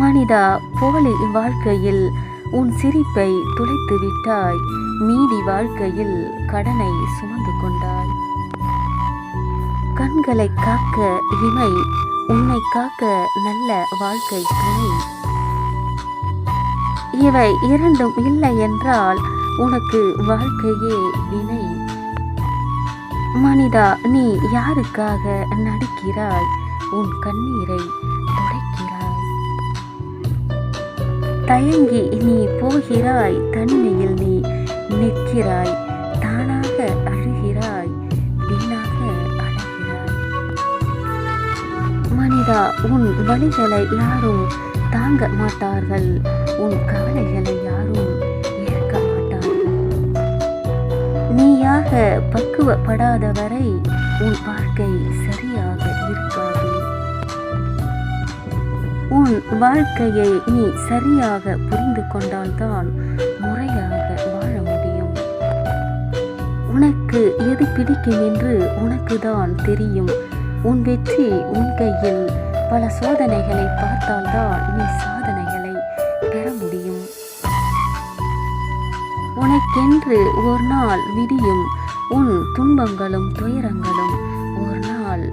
மனிதா போலி வாழ்க்கையில் உன் சிரிப்பை துளைத்து விட்டாய். மீதி வாழ்க்கையில் கடனை சுமந்து கொண்டாய். கண்களை காக்க இமை உன்னை காக்க நல்ல வாழ்க்கை துணை. இவை இரண்டும் இல்லை என்றால் உனக்கு வாழ்க்கையே வினை. மனிதா நீ யாருக்காக நடிக்கிறாய்? உன் கண்ணீரை தயங்கி நீ போகிறாய் தனிமையில் நீ நிற்கிறாய் தானாக அழுகிறாய் வீணாக அழுகிறாய். மனிதா உன் வழிகளை யாரும் தாங்க மாட்டார்கள் உன் கவலைகளை யாரும் ஏற்க மாட்டார்கள். நீயாக பக்குவப்படாத வரை உன் வாழ்க்கை சரியாக உன் வாழ்க்கையை நீ சரியாக புரிந்து கொண்டால்தான் முறையாக வாழ முடியும். உனக்கு எது பிடிக்கும் என்று உனக்கு தான் தெரியும். உன் வெற்றி உன் கையில். பல சோதனைகளை பார்த்தால்தான் நீ சாதனைகளை பெற முடியும். உனக்கென்று ஒரு நாள் விடியும். உன் துன்பங்களும் துயரங்களும் ஒரு நாள்